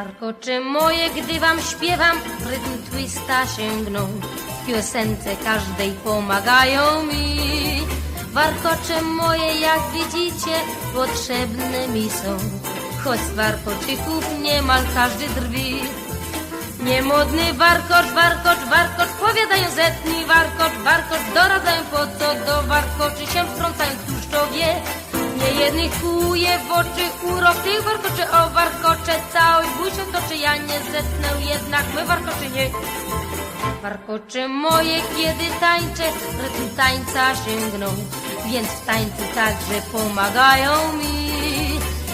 Warkocze moje, gdy wam śpiewam, rytm twista sięgną. W piosence każdej pomagają mi. Warkocze moje, jak widzicie, potrzebne mi są. Choć z warkoczyków niemal każdy drwi. Niemodny warkocz, warkocz, warkocz, powiadają zetni warkocz, warkocz, doradzają po co do warkoczy się wtrącają, któż to wie. Nie jednych kuje w oczy urok tych warkoczy, o warkocze cały bój się toczy, ja nie zetnę, jednak my warkoczy nie. Warkocze moje, kiedy tańczę, rytm tańca sięgną, więc w tańcu także pomagają mi.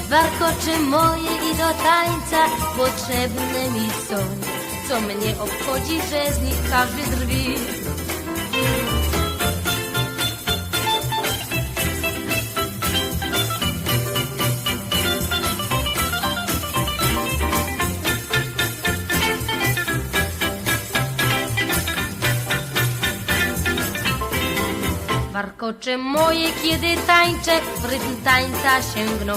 Warkocze moje i do tańca potrzebne mi są, co mnie obchodzi, że z nich każdy drwi. Warkocze moje, kiedy tańczę, w rytm tańca sięgną,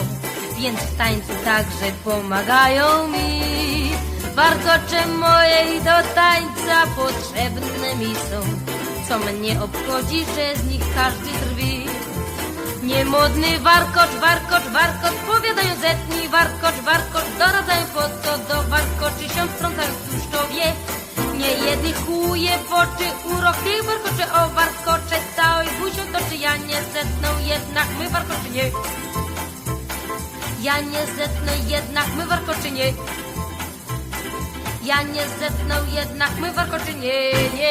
więc w tańcu także pomagają mi. Warkocze moje i do tańca potrzebne mi są, co mnie obchodzi, że z nich każdy drwi. Niemodny warkocz, warkocz, warkocz, powiadają zetni warkocz, warkocz, doradzają po co do warkoczy się wtrącają, któż to wie. Nie jednych chuje w oczy urok tych warkoczy, o warkocze jednak my warkoczy nie. Ja nie zetnę, jednak my warkoczy nie. Ja nie zetnę, jednak my warkoczy nie, nie, nie, nie, nie.